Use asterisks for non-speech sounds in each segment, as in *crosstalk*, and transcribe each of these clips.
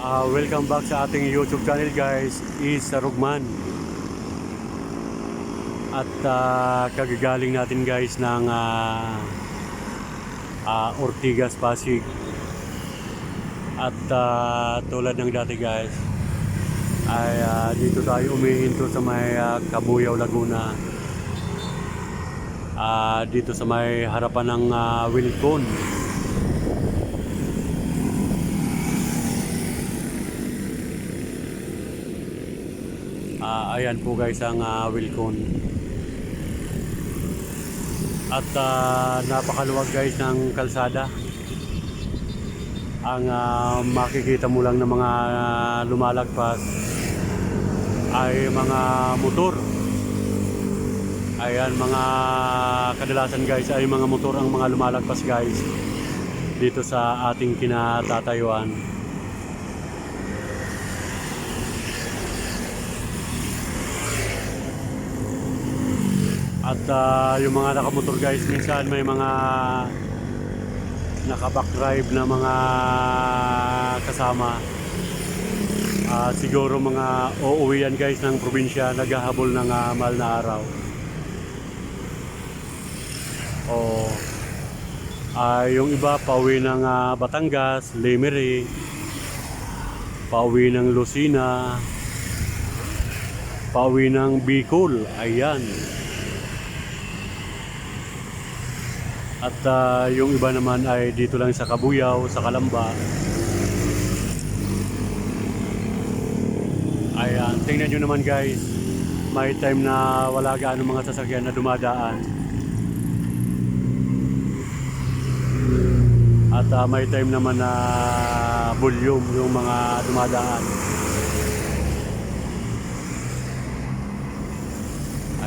Ah, welcome back sa ating YouTube channel guys, is Rugman. At ah, kagagaling natin guys ng ah, ah, Ortigas Pasig. At ah, tulad ng dati guys, ay ah, dito tayo umihinto sa may ah, Kabuyaw, Laguna. Ah, dito sa may harapan ng ah, Wilcon. Ah, ayan po guys ang uh, Wilcon. At ah, napakaluwag guys ng kalsada. Ang ah, makikita mo lang ng mga ah, lumalagpas ay mga motor. Ayan mga kadalasan guys ay mga motor ang mga lumalagpas guys dito sa ating kinatatayuan. At ah, yung mga nakamotor guys, minsan may mga naka-back drive na mga kasama. Ah, siguro mga uuwi yan guys ng probinsya, naghahabol ng ah, mahal na araw. O ah, yung iba pauwi ng ah, Batangas, Lemery, pauwi ng Lucina, pauwi ng Bicol, ayan. At ah, yung iba naman ay dito lang sa Kabuyaw, sa Kalamba. Ayan, tingnan nyo naman guys. May time na wala gaano mga sasakyan na dumadaan. At ah, may time naman na volume yung mga dumadaan.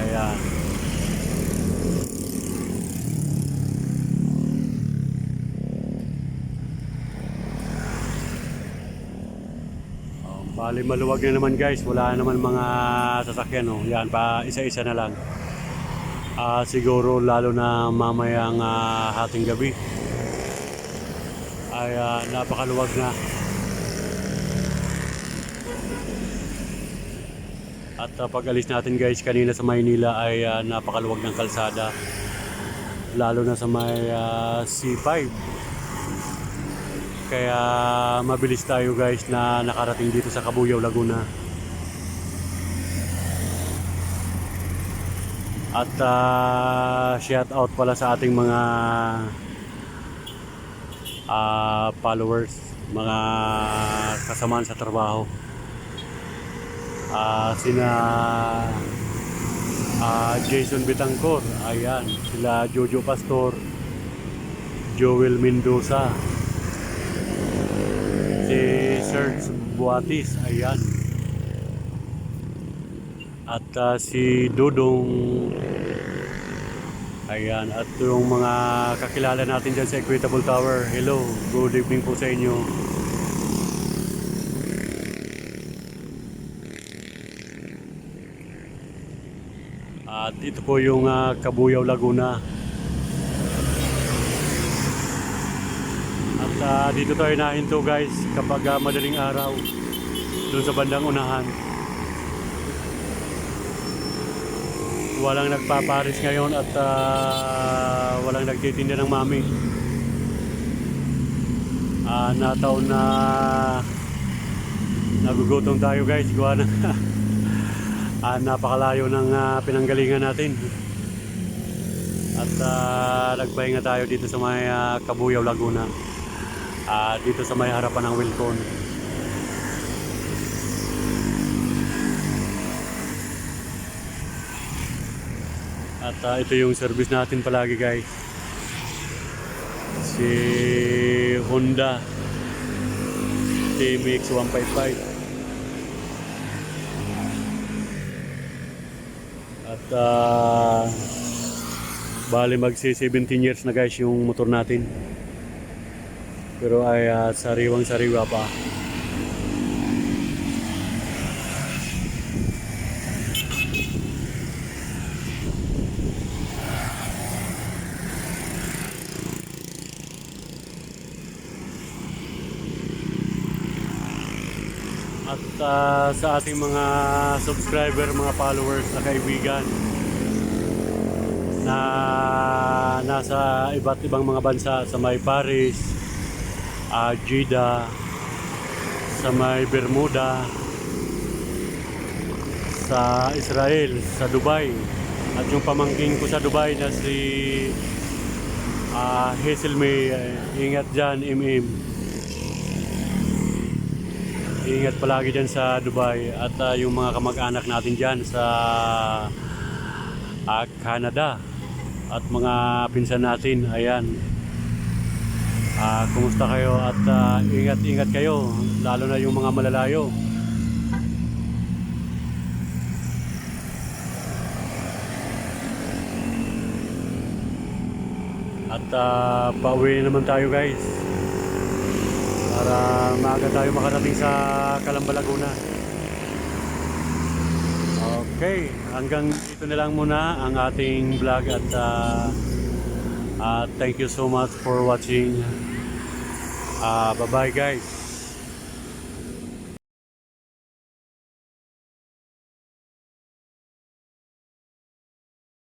Ayan. Bali maluwag na naman guys, wala naman mga sasakyan oh. Yan pa isa-isa na lang. Ah siguro lalo na mamayang ah, hating gabi. Ay ah, napakaluwag na. At ah, pag alis natin guys kanina sa Maynila ay ah, napakaluwag ng kalsada. Lalo na sa may ah, C5. Kaya mabilis tayo guys na nakarating dito sa Kabuyaw, Laguna. At ah, shout out pala sa ating mga ah, followers, mga kasamaan sa trabaho. Ah, sina ah, Jason Bitangkor, ayan, sila Jojo Pastor, Joel Mendoza, si Serge Buatis, ayan. At ah, si Dudong, ayan. At yung mga kakilala natin dyan sa Equitable Tower, hello, good evening po sa inyo. At ito po yung ah, Kabuyaw, Laguna. Ah, dito tayo nahinto guys kapag ah, madaling araw doon sa bandang unahan. Walang nagpaparis ngayon at ah, walang nagtitinda ng mami. Ah, nataon na nagugutom tayo guys. Gawa na *laughs* ah, napakalayo ng ah, pinanggalingan natin. At ah, nagpahinga tayo dito sa may ah, Kabuyaw, Laguna. Ah, dito sa may harapan ng Wilcon. At ah, ito yung service natin palagi guys. Si Honda TMX 155. At ah, bali magsi 17 years na guys yung motor natin. Pero ay ah, sariwang sariwa pa. at ah, sa ating mga subscriber, mga followers na kaibigan na nasa iba't ibang mga bansa sa may Paris, Jeddah, sa may Bermuda, sa Israel, sa Dubai. At yung pamangking ko sa Dubai na si ah, Hazel May, eh, ingat dyan, MM. Ingat palagi dyan sa Dubai at ah, yung mga kamag-anak natin dyan sa ah, Canada at mga pinsan natin, ayan. Ah, kumusta kayo at ah, ingat-ingat kayo, lalo na yung mga malalayo. At ah, pauwi naman tayo guys. Para maaga tayo makarating sa Calamba, Laguna. Okay, hanggang dito na lang muna ang ating vlog at ah, ah, thank you so much for watching. Ah, bye-bye guys.